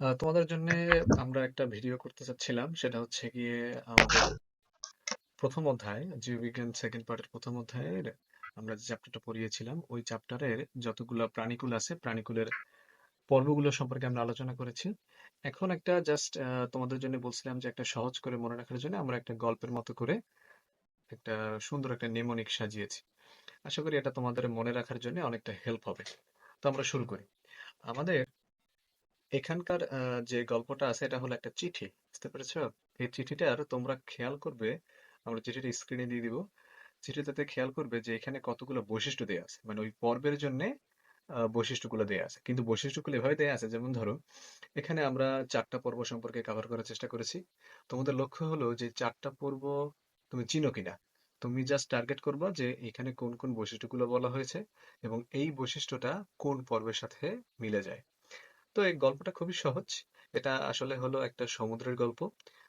তোমাদের জন্যে আমরা একটা ভিডিও করতে চাচ্ছিলাম। সেটা হচ্ছে গিয়ে আমাদের ১ম অধ্যায়, জীববিজ্ঞান 2nd পার্টের ১ম অধ্যায়ের আমরা যে চ্যাপ্টারটা পড়িয়েছিলাম, ওই চ্যাপ্টারের যতগুলা প্রাণীকুল আছে, প্রাণীকুলের পর্বগুলো সম্পর্কে আমরা আলোচনা করেছি। এখন একটা জাস্ট তোমাদের জন্য বলছিলাম যে একটা সহজ করে মনে রাখার জন্য আমরা একটা গল্পের মতো করে একটা সুন্দর একটা নেমোনিক সাজিয়েছি। আশা করি এটা তোমাদের মনে রাখার জন্য অনেকটা হেল্প হবে। তো আমরা শুরু করি। আমাদের এখানকার যে গল্পটা আছে এটা হলো একটা চিঠি। বুঝতে পেরেছ? এই চিঠিটার তোমরা খেয়াল করবে, আমরা চিঠিটা স্ক্রিনে দিয়ে দিব। চিঠিটাতে খেয়াল করবে যে এখানে কতগুলো বৈশিষ্ট্য দেয়া আছে। মানে ওই পর্বের জন্যে বৈশিষ্ট্যগুলো দেয়া আছে। কিন্তু বৈশিষ্ট্যগুলো এভাবে দেয়া আছে যেমন ধরো, এখানে আমরা ৪ টা পর্ব সম্পর্কে কভার করার চেষ্টা করেছি। তোমাদের লক্ষ্য হলো যে ৪ টা পর্ব তুমি চিনো কিনা? তুমি জাস্ট টার্গেট করবা যে এখানে কোন, কোন বৈশিষ্ট্যগুলো বলা হয়েছে এবং এই বৈশিষ্ট্যটা কোন পর্বের সাথে মিলে যায়। তো এই গল্পটা খুবই সহজ। এটা আসলে হলো একটা সমুদ্রের গল্প।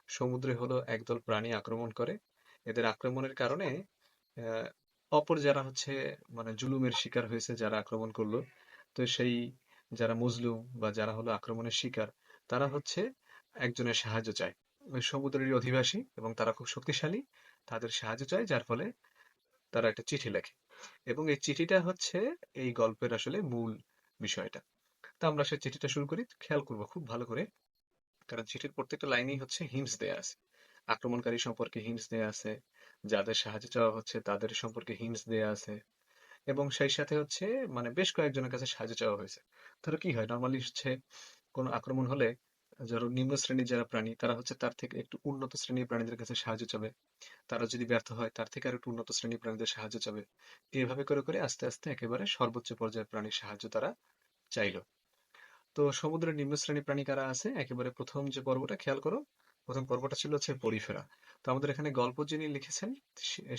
সমুদ্রে হলো একদল প্রাণী আক্রমণ করে। এদের আক্রমণের কারণে অপর যারা হচ্ছে মানে জুলুমের শিকার হয়েছে যারা আক্রমণ করল, তো সেই যারা মজলুম বা যারা হলো আক্রমণের শিকার, তারা হচ্ছে একজনের সাহায্য চায়। ওই সমুদ্রেরই অধিবাসী এবং তারা খুব শক্তিশালী। তাদের সাহায্য চায় যার ফলে তারা একটা চিঠি লেখে। এবং এই চিঠিটা হচ্ছে এই গল্পের আসলে মূল বিষয়টা। তো আমরা সেই চিঠিটা শুরু করি। খেয়াল করব খুব ভালো করে। কারণ চিঠির প্রত্যেকটা লাইনেই হচ্ছে হিন্টস দেয়া আছে। আক্রমণকারী সম্পর্কে হিন্টস দেয়া আছে। যাদের সাহায্য চাওয়া হচ্ছে তাদের সম্পর্কে হিন্টস দেয়া আছে। এবং সেই সাথে হচ্ছে মানে বেশ কয়েকজনের কাছে সাহায্য চাওয়া হয়েছে। ধরো কি হয় নরমালি হচ্ছে কোনো আক্রমণ হলে ধরো নিম্ন শ্রেণির যারা প্রাণী তারা হচ্ছে তার থেকে একটু উন্নত শ্রেণির প্রাণীদের কাছে সাহায্য চাবে। তারা যদি ব্যর্থ হয় তার থেকে আরেকটু উন্নত শ্রেণির প্রাণীদের সাহায্য চাবে। এভাবে করে, করে আস্তে, আস্তে একেবারে সর্বোচ্চ পর্যায়ের প্রাণীর সাহায্য তারা চাইল। তো সমুদ্রের নিম্ন শ্রেণির প্রাণী কারা আছে? একেবারে ১ম যে পর্বটা, খেয়াল করো। ১ম পর্বটা ছিল হচ্ছে পরিফেরা। তো আমাদের এখানে গল্প যিনি লিখেছেন,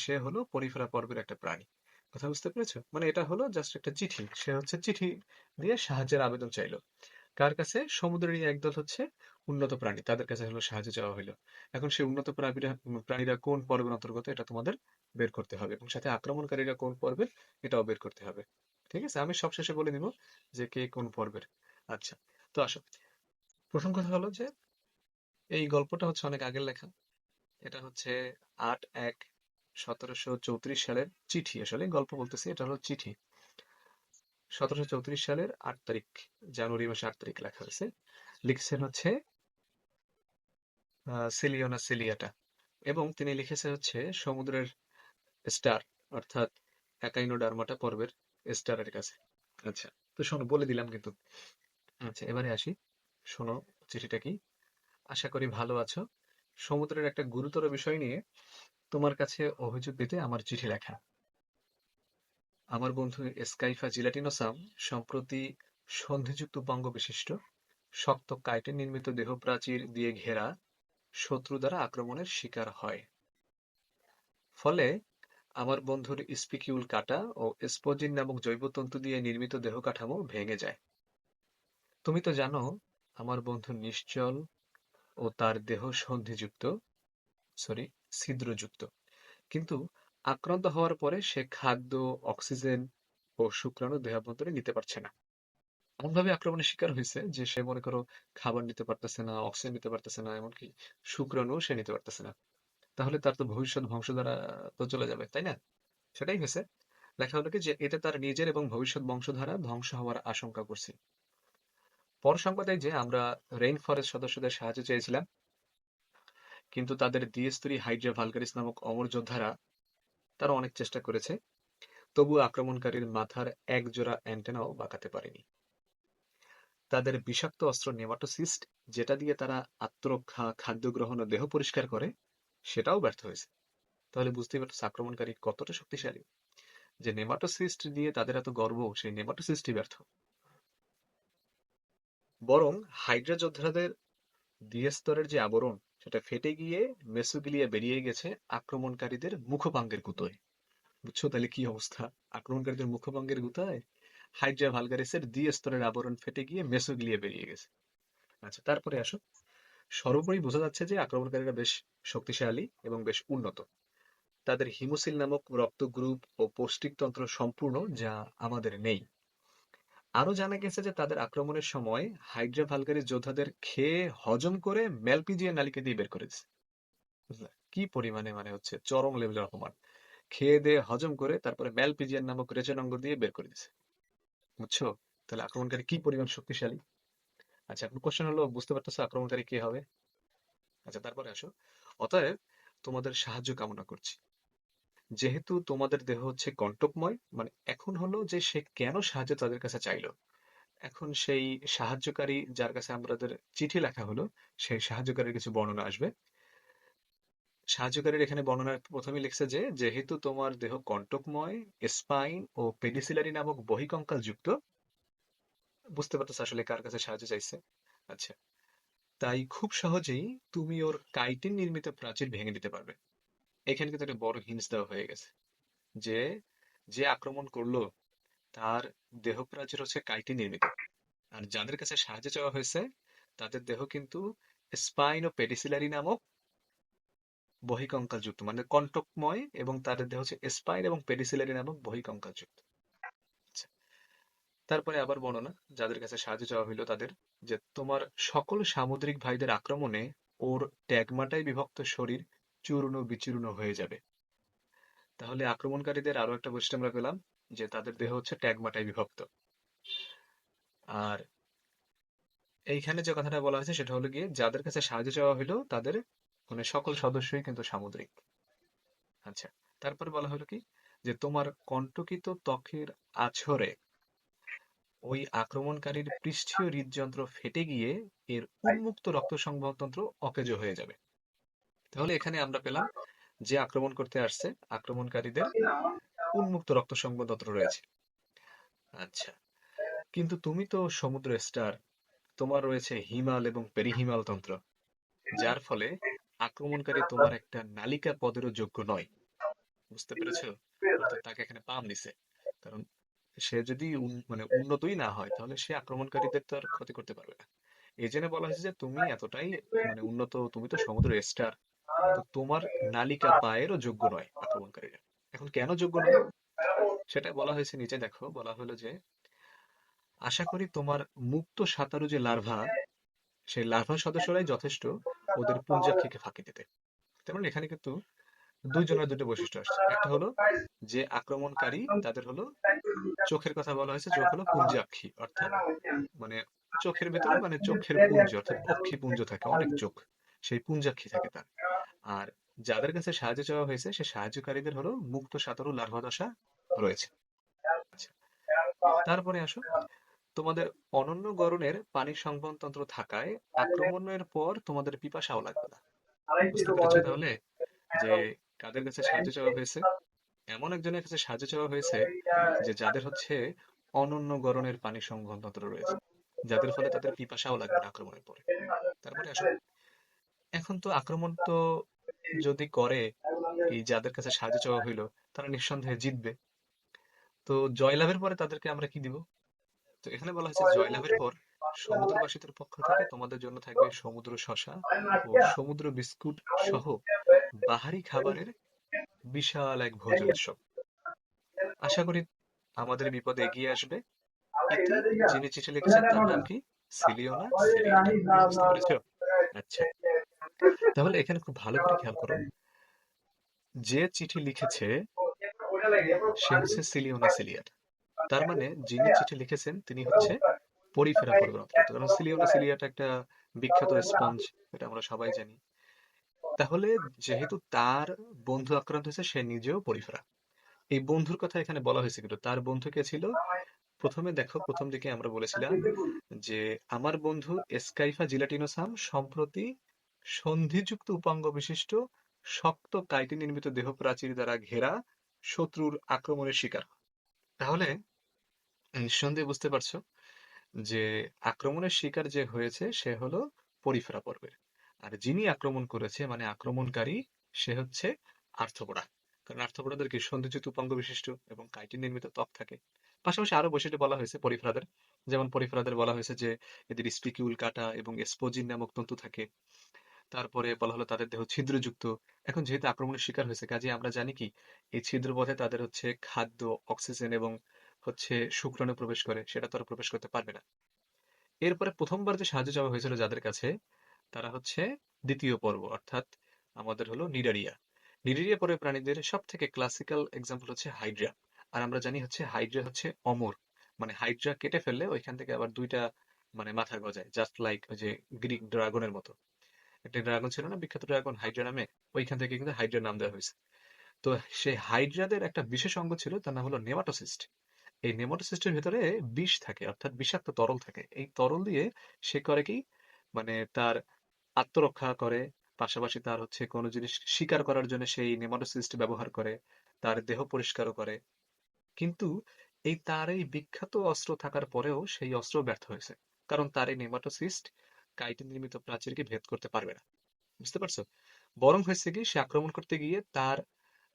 সে হলো পরিফেরা পর্বের একটা প্রাণী। কথা বুঝতে পেরেছ? মানে এটা হলো জাস্ট একটা চিঠি। সে হচ্ছে চিঠি দিয়ে সাহায্যের আবেদন চাইল। কার কাছে? সমুদ্রেরই একদল হচ্ছে উন্নত প্রাণী। তাদের কাছে হলো সাহায্য চাওয়া হইল। এখন সেই উন্নত প্রাণীরা প্রাণীরা কোন পর্বের অন্তর্গত এটা তোমাদের বের করতে হবে এবং সাথে আক্রমণকারীরা কোন পর্বের এটাও বের করতে হবে। ঠিক আছে? আমি সবশেষে বলে দিব যে কে কোন পর্বের। আচ্ছা, তো আসো। ১ম কথা হলো যে এই গল্পটা হচ্ছে অনেক আগের লেখা। এটা হচ্ছে ৮-১-১৭৩৪ সালের চিঠি আসলে গল্প বলতেছি এটা হলো চিঠি। ১৭৩৪ সালের ৮ তারিখ, জানুয়ারি মাসের ৮ তারিখ লেখা হয়েছে। লিখছেন হচ্ছে আ সিলিওনা সিলিয়াটা এবং তিনি লিখেছে হচ্ছে সমুদ্রের স্টার অর্থাৎ একাইনোডার্মাটা পর্বের স্টারের কাছে। আচ্ছা, তো শোনো বলে দিলাম কিন্তু। আচ্ছা, এবারে আসি। শোনো চিঠিটা কি? আশা করি ভালো আছো। সমুদ্রের একটা গুরুতর বিষয় নিয়ে তোমার কাছে অভিযোগ দিতে আমার চিঠি লেখা। আমার বন্ধু স্কাইফা জিলাটিনোসাম সম্প্রতি সন্ধিযুক্ত বঙ্গবিশিষ্ট শক্ত কাইটে নির্মিত দেহপ্রাচীর দিয়ে ঘেরা শত্রু দ্বারা আক্রমণের শিকার হয়। ফলে আমার বন্ধুর স্পিকিউল কাটা ও স্পোজিন নামক জৈবতন্তু দিয়ে নির্মিত দেহ কাঠামো ভেঙে যায়। তুমি তো জানো আমার বন্ধু নিশ্চল ও তার দেহ সন্ধিযুক্ত সরি ছিদ্রযুক্ত। কিন্তু আক্রান্ত হওয়ার পরে সে খাদ্য, অক্সিজেন ও শুক্রাণু দেহাভ্যন্তরে নিতে পারছে না। এমনভাবে আক্রমণের শিকার হয়েছে যে সে মনে করো খাবার নিতে পারতেছে না, অক্সিজেন নিতে পারতেছে না, এমনকি শুক্রাণুও সে নিতে পারতেছে না। তাহলে তার তো ভবিষ্যৎ বংশধারা তো চলে যাবে, তাই না? সেটাই হয়েছে। লেখা হলো কি যে এতে তার নিজের এবং ভবিষ্যৎ বংশধারা ধ্বংস হওয়ার আশঙ্কা করছি। পর সংবাদ যে আমরা রেইন ফরেস্ট সদস্যদের সাহায্য চেয়েছিলাম। কিন্তু তাদের দ্বিস্তরী হাইড্রা ভালগারিস নামক অমর যোদ্ধারা তারা অনেক চেষ্টা করেছে। তবুও আক্রমণকারীর মাথার এক জোড়া অ্যান্টেনাও বাঁকাতে পারেনি। তাদের বিষাক্ত অস্ত্র নেমাটোসিস্ট যেটা দিয়ে তারা আত্মরক্ষা, খাদ্য গ্রহণ ও দেহ পরিষ্কার করে সেটাও ব্যর্থ হয়েছে। তাহলে বুঝতেই পারতেছ আক্রমণকারী কতটা শক্তিশালী। যে নেমাটোসিস্ট দিয়ে তাদের এত গর্ব সেই নেমাটোসিস্টই ব্যর্থ। বরং হাইড্রা যোদ্ধাদের দ্বিস্তরের যে আবরণ, সেটা ফেটে গিয়ে মেসোগিলিয়া বেরিয়ে গেছে আক্রমণকারীদের মুখপাঙ্গের গুঁতোয়। বুঝছ তাহলে কি অবস্থা? আক্রমণকারীদের মুখপাঙ্গের গুঁতায় হাইড্রা ভালগারিসের দ্বি স্তরের আবরণ ফেটে গিয়ে মেসোগিলিয়া বেরিয়ে গেছে। আচ্ছা তারপরে আসো। সর্বোপরি বোঝা যাচ্ছে যে আক্রমণকারীরা বেশ শক্তিশালী এবং বেশ উন্নত। তাদের হিমোসিল নামক রক্ত গ্রুপ ও পৌষ্টিকতন্ত্র সম্পূর্ণ যা আমাদের নেই। আরও জানা গেছে যে তাদের আক্রমণের সময় হাইড্রা ভালগারি যোদ্ধাদের খেয়ে হজম করে ম্যালপিজিয়ান নালিকা দিয়ে বের করে দিছে কি পরিমাণে মানে হচ্ছে চরম লেভেলের অপমান। খেয়ে দিয়ে হজম করে তারপরে ম্যালপিজিয়ান নামক রেচনাঙ্গ দিয়ে বের করে দিছে বুঝছ? তাহলে আক্রমণকারী কি পরিমাণ শক্তিশালী? আচ্ছা এখন কোশ্চেন হলো, বুঝতে পারতেছো আক্রমণকারী কে হবে? আচ্ছা তারপরে আসো। অতএব তোমাদের সাহায্য কামনা করছি। যেহেতু তোমাদের দেহ হচ্ছে কণ্টকময় মানে এখন হলো যে সে কেন সাহায্য তাদের কাছে চাইলো? এখন সেই সাহায্যকারী যার কাছে আমাদের চিঠি লেখা হলো, সেই সাহায্যকারীর কিছু বর্ণনা আসবে। সাহায্যকারীর এখানে বর্ণনা প্রথমে লিখছে যে, যেহেতু তোমার দেহ কণ্টকময়, স্পাইন ও পেডিসিলারি নামক বহিকঙ্কাল যুক্ত, বুঝতে পারতেছ আসলে কার কাছে সাহায্য চাইছে? আচ্ছা তাই খুব সহজেই তুমি ওর কাইটিন নির্মিত প্রাচীর ভেঙে দিতে পারবে। এখানে কিন্তু একটা বড় হিন্স দেওয়া হয়ে গেছে। যে যে আক্রমণ করল, তার দেহ প্রাচীর হচ্ছে কাইটিন নির্মিত। আর যাদের কাছে সাহায্য চাওয়া হয়েছে, তাদের দেহ কিন্তু স্পাইন ও পেডিসিলারি নামক বহিকঙ্কাল যুক্ত মানে কণ্টকময় এবং তাদের দেহ হচ্ছে স্পাইন এবং পেডিসিলারি নামক বহিকঙ্কাল যুক্ত আচ্ছা তারপরে আবার বর্ণনা, যাদের কাছে সাহায্য চাওয়া হইল তাদের, যে তোমার সকল সামুদ্রিক ভাইদের আক্রমণে ওর ট্যাগমাটাই বিভক্ত শরীর চূর্ণ বিচূর্ণ হয়ে যাবে। তাহলে আক্রমণকারীদের আরও একটা বৈশিষ্ট্য আমরা পেলাম, যে তাদের দেহ হচ্ছে ট্যাগমাটাই বিভক্ত। আর এইখানে যে কথাটা বলা হয়েছে সেটা হলো গিয়ে যাদের কাছে সাহায্য চাওয়া হইল তাদের মানে সকল সদস্যই কিন্তু সামুদ্রিক। আচ্ছা তারপর বলা হলো কি? যে তোমার কণ্টকিত ত্বকের আছরে ওই আক্রমণকারীর পৃষ্ঠীয় হৃদযন্ত্র ফেটে গিয়ে এর উন্মুক্ত রক্ত সংবহনতন্ত্র অকেজ হয়ে যাবে। তাহলে এখানে আমরা পেলাম যে আক্রমণ করতে আসছে আক্রমণকারীদের উন্মুক্ত রক্ত সংবহনতন্ত্র রয়েছে। আচ্ছা কিন্তু তুমি তো সমুদ্র স্টার, তোমার রয়েছে হিমাল এবং পেরিহিমাল তন্ত্র, যার ফলে আক্রমণকারী তোমার একটা নালিকা পদেরও যোগ্য নয়। বুঝতে পেরেছ? তাকে এখানে পাম দিছে। কারণ সে যদি মানে উন্নতই না হয়, তাহলে সে আক্রমণকারীদের তো আর ক্ষতি করতে পারবে না। এই জন্য বলা হয়েছে যে তুমি এতটাই মানে উন্নত, তুমি তো সমুদ্র স্টার তোমার নালিকা পায়েরও যোগ্য নয় আক্রমণকারীরা। এখন কেন যোগ্য নয়? সেটা বলা হয়েছে নিচে, দেখো, বলা হলো যে, আশা করি তোমার মুক্ত সাঁতারু যে লার্ভা, সেই লার্ভা সদস্যরাই যথেষ্ট ওদের পুঞ্জাক্ষীকে ফাঁকি দিতে। তেমন এখানে কিন্তু দুইজনের দুটো বৈশিষ্ট্য আসছে। একটা হলো যে আক্রমণকারী, তাদের হলো চোখের কথা বলা হয়েছে, চোখ হলো পুঞ্জাক্ষী, অর্থাৎ মানে চোখের ভেতরে মানে চোখের পুঞ্জ, অর্থাৎ অক্ষী পুঞ্জ থাকে, অনেক চোখ, সেই পুঞ্জাক্ষী থাকে তার। আর যাদের কাছে সাহায্য চাওয়া হয়েছে, সে সাহায্যকারীদের হলো মুক্ত সাঁতারু লার্ভা দশা রয়েছে। আচ্ছা তারপরে আসো। তোমাদের অনন্য গড়নের পানি সংবহন তন্ত্র থাকায় আক্রমণের পর তোমাদের পিপাসাও লাগবে না। বুঝতে পেরেছ তাহলে? যে কাদের কাছে সাহায্য চাওয়া হয়েছে? এমন একজনের কাছে সাহায্য চাওয়া হয়েছে যে যাদের হচ্ছে অনন্য গড়নের পানি সংবহন তন্ত্র রয়েছে, যাদের ফলে তাদের পিপাসাও লাগবে না আক্রমণের পরে। তারপরে আসো। এখন তো আক্রমণ তো যদি করে এই যাদের কাছে সাহায্য চাওয়া হইল, তারা নিঃসন্দেহে জিতবে। তো জয়লাভের পরে তাদেরকে আমরা কি দিব? তো এখানে বলা হয়েছে জয়লাভের পর সমুদ্রবাসীদের পক্ষ থেকে তোমাদের জন্য থাকবে সমুদ্র শসা ও সমুদ্র বিস্কুট সহ বাহারি খাবারের বিশাল এক ভোজন উৎসব। আশা করি আমাদের বিপদে এগিয়ে আসবে। যিনি চিঠি লিখেছেন তার নাম কি? সিলিওনা? আচ্ছা। তাহলে এখানে খুব ভালো করে খেয়াল করো। যে চিঠি লিখেছে সে হচ্ছে সিলিওনা সিলিয়ার তার মানে যিনি চিঠি লিখেছেন, তিনি হচ্ছে পরিফেরা পরিবার কারণ সিলিওনা সিলিয়াটা একটা বিখ্যাত স্পঞ্জ, এটা আমরা সবাই জানি। তাহলে যেহেতু তার বন্ধু আক্রান্ত হয়েছে, সে নিজেও পরিফেরা। এই বন্ধুর কথা এখানে বলা হয়েছে কিন্তু তার বন্ধু কে ছিল? প্রথমে দেখো, প্রথম দিকে আমরা বলেছিলাম যে, আমার বন্ধু এসকাইফা জিলাটিনোসাম সম্প্রতি সন্ধিযুক্ত উপাঙ্গ বিশিষ্ট, শক্ত কাইটি নির্মিত দেহ প্রাচীর দ্বারা ঘেরা শত্রুর আক্রমণের শিকার তাহলে নিঃসন্দেহে বুঝতে পারছ যে আক্রমণের শিকার যে হয়েছে, সে হলো পরিফেরা পর্বের। আর যিনি আক্রমণ করেছে মানে আক্রমণকারী, সে হচ্ছে আর্থপোড়া কারণ আর্থপোড়াদের কি সন্ধিযুক্ত উপাঙ্গ বিশিষ্ট এবং কাইটিন নির্মিত ত্বক থাকে? পাশাপাশি আরও বৈশিষ্ট্য বলা হয়েছে পরিফেরাদের। যেমন পরিফেরাদের বলা হয়েছে যে এদের স্পিকিউল কাটা এবং স্পোজিন নামক তন্তু থাকে। তারপরে বলা হলো তাদের দেহ ছিদ্রযুক্ত। এখন যেহেতু আক্রমণের শিকার হয়েছে কাজে আমরা জানি কি, এই ছিদ্রপথে তাদের হচ্ছে খাদ্য, অক্সিজেন এবং হচ্ছে শুক্রাণু প্রবেশ করে, সেটা তো আর প্রবেশ করতে পারবে না। এরপরে প্রথমবার যে সাহায্য চাওয়া হয়েছিল যাদের কাছে, তারা হচ্ছে দ্বিতীয় পর্ব, অর্থাৎ আমাদের হলো নিডারিয়া। নিডারিয়া পর্বের প্রাণীদের সব থেকে ক্লাসিক্যাল এক্সাম্পল হচ্ছে হাইড্রা আর আমরা জানি হচ্ছে হাইড্রা হচ্ছে অমর। মানে হাইড্রা কেটে ফেললে ওইখান থেকে আবার দুইটা মানে মাথা গজায় জাস্ট লাইক যে গ্রিক ড্রাগনের মতো। একটা ড্রাগন ছিল না, বিখ্যাত ড্রাগন হাইড্রা নামে, ওইখান থেকে কিন্তু হাইড্রা নাম দেওয়া হয়েছে। তো সেই হাইড্রাদের একটা বিশেষ অঙ্গ ছিল, তার নাম হলো নেমাটোসিস্ট এই নেমাটোসিস্টের ভেতরে বিষ থাকে, অর্থাৎ বিষাক্ত তরল থাকে। এই তরল দিয়ে সে করে কি? মানে তার আত্মরক্ষা করে, পাশাপাশি তার হচ্ছে কোনো জিনিস শিকার করার জন্য সেই নেমাটোসিস্ট ব্যবহার করে, তার দেহ পরিষ্কারও করে। কিন্তু এই তার এই বিখ্যাত অস্ত্র থাকার পরেও সেই অস্ত্র ব্যর্থ হয়েছে। কারণ তার এই নেমাটোসিস্ট কাইটিন নির্মিত প্রাচীরকে ভেদ করতে পারবে না। বুঝতে পারছ? বরং হয়েছে কি, সে আক্রমণ করতে গিয়ে তার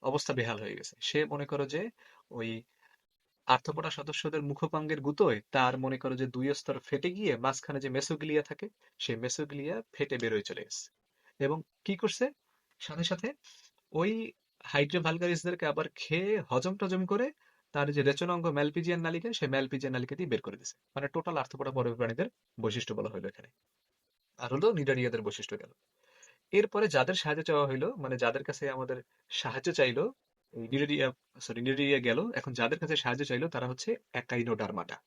অবস্থা বেহাল হয়ে গেছে। সে মনে করো যে ওই আর্থপোডা সদস্যদের মুখপাঙ্গের গুতোয় তার মনে করো যে দুই স্তর ফেটে গিয়ে মাঝখানে যে মেসোগ্লিয়া থাকে সেই মেসোগ্লিয়া ফেটে বেরোয় চলে গেছে। এবং কি করছে? সাথে সাথে ওই হাইড্রো ভালগারিসদেরকে আবার খেয়ে হজম টজম করে তার যে রেচন অঙ্গ ম্যালপিজিয়ান নালিকা সেই ম্যালপিজিয়ান নালিকা দিয়ে বের করে দিছে মানে টোটাল আর্থপোডা পর্ব প্রাণীদের বৈশিষ্ট্য বলা হলো এখানে। আর হলো নিডারিয়াদের বৈশিষ্ট্য গেল। এরপরে যাদের সাহায্য চাওয়া হইল মানে যাদের কাছে আমাদের সাহায্য চাইলো নিডারিয়া সরি নিডারিয়া গেল, এখন যাদের কাছে সাহায্য চাইলো তারা হচ্ছে একাইনোডার্মাটা,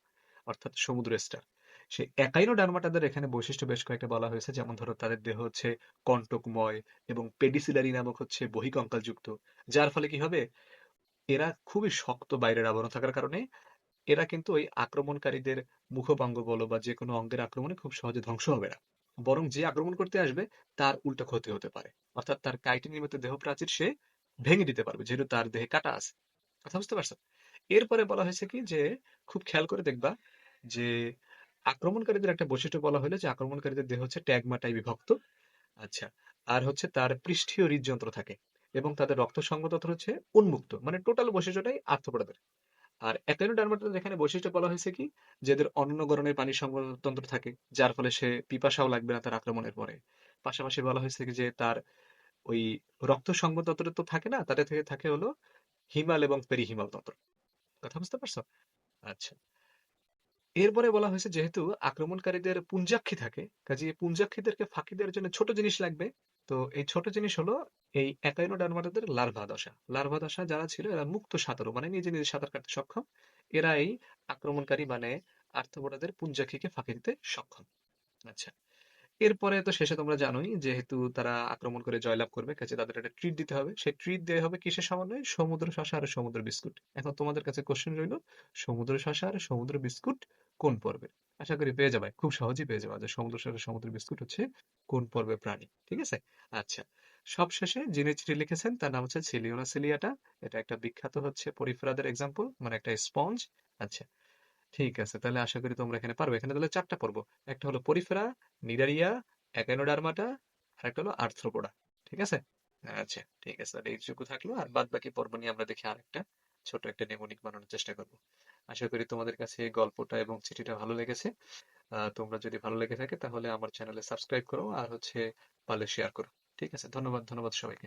অর্থাৎ সমুদ্র স্টার সেই একাইনোডার্মাটাদের এখানে বৈশিষ্ট্য বেশ কয়েকটা বলা হয়েছে, যেমন ধরো তাদের দেহ হচ্ছে কণ্টকময় এবং পেডিসিলারি নামক হচ্ছে যার ফলে কি হবে? এরা খুবই শক্ত বাইরের আবরণ থাকার কারণে এরা কিন্তু ওই আক্রমণকারীদের মুখপাঙ্গ বলো বা যে কোনো অঙ্গের আক্রমণে খুব সহজে ধ্বংস হবে না। বরং যে আক্রমণ করতে আসবে, তার উল্টো ক্ষতি হতে পারে। অর্থাৎ তার কাইটিন নির্মিত দেহ প্রাচীর সে ভেঙে দিতে পারবে, যেহেতু তার দেহে কাটা আছে। কথা বুঝতে পারছ এরপরে বলা হয়েছে কি যে, খুব খেয়াল করে দেখবা যে, আক্রমণকারীদের একটা বৈশিষ্ট্য বলা হলো যে, আক্রমণকারীদের দেহ হচ্ছে ট্যাগমাটাই বিভক্ত। আচ্ছা আর হচ্ছে তার পৃষ্ঠীয় হৃদযন্ত্র থাকে এবং তাদের রক্ত সংগতন্ত্র হচ্ছে উন্মুক্ত মানে টোটাল বৈশিষ্ট্যটাই আর্থপোডাদের আর অ্যাকাইনোডার্মাটাদের এখানে বৈশিষ্ট্য বলা হয়েছে কি? যেদের অন্নগরণের পানি সংগঠনতন্ত্র থাকে, যার ফলে সে পিপাসাও লাগবে না তার আক্রমণের পরে। পাশাপাশি বলা হয়েছে যে তার ওই রক্ত সংগতন্ত্র তো থাকে না তাদের থেকে থাকে হলো হিমাল এবং পেরিহিমাল তন্ত্র। কথা বুঝতে পারছ? আচ্ছা। এরপরে বলা হয়েছে যেহেতু আক্রমণকারীদের পুঞ্জাক্ষী থাকে কাজে পুঞ্জাক্ষীদেরকে ফাঁকি দেওয়ার জন্য ছোট জিনিস লাগবে তো এই ছোট জিনিস হলো এই একাইনোডার্মাটাদের লার্ভা দশা। লার্ভা দশা যারা ছিল এরা মুক্ত সাঁতারু মানে নিজে নিজে সাঁতার কাটতে সক্ষম। এরা এই আক্রমণকারী মানে আর্থপোডাদের পুঞ্জাক্ষীকে ফাঁকি দিতে সক্ষম। আচ্ছা এরপরে তো শেষে তোমরা জানোই যেহেতু তারা আক্রমণ করে জয়লাভ করবে, কাজে তাদের একটা ট্রিট দিতে হবে। সেই ট্রিট দেওয়া হবে কিসের সমন্বয়ে? সমুদ্র শশা আর সমুদ্র বিস্কুট। এখন তোমাদের কাছে কোশ্চেন রইল, সমুদ্র শশা আর সমুদ্র বিস্কুট কোন পর্বের আশা করি পেয়ে যাবে। খুব সহজেই পেয়ে যাবে। যে সমুদ্র শশা সমুদ্র বিস্কুট হচ্ছে কোন পর্বের প্রাণী, ঠিক আছে? আচ্ছা সব শেষে যিনি চিঠি লিখেছেন, তার নাম হচ্ছে সিলিওনা সিলিয়াটা। এটা একটা বিখ্যাত হচ্ছে পরিফেরাদের এক্সাম্পল মানে একটা স্পঞ্জ আচ্ছা ঠিক আছে, তাহলে আশা করি তোমরা এখানে পারবে। এখানে তাহলে চারটা পর্ব। একটা হলো পরিফেরা, নিডারিয়া একাইনোডার্মাটা আর একটা হলো আর্থ্রোপোডা, ঠিক আছে? আচ্ছা ঠিক আছে, তাহলে এইটুকু থাকল। আর বাদ বাকি পর্ব নিয়ে আমরা দেখি আরেকটা ছোট একটা নেমোনিক বানানোর চেষ্টা করব। আশা করি তোমাদের কাছে গল্পটা এবং চিঠিটা ভালো লেগেছে। তোমরা যদি ভালো লেগে থাকে তাহলে আমার চ্যানেলে সাবস্ক্রাইব করো আর হচ্ছে ভালো শেয়ার করো। ঠিক আছে, ধন্যবাদ ধন্যবাদ সবাইকে।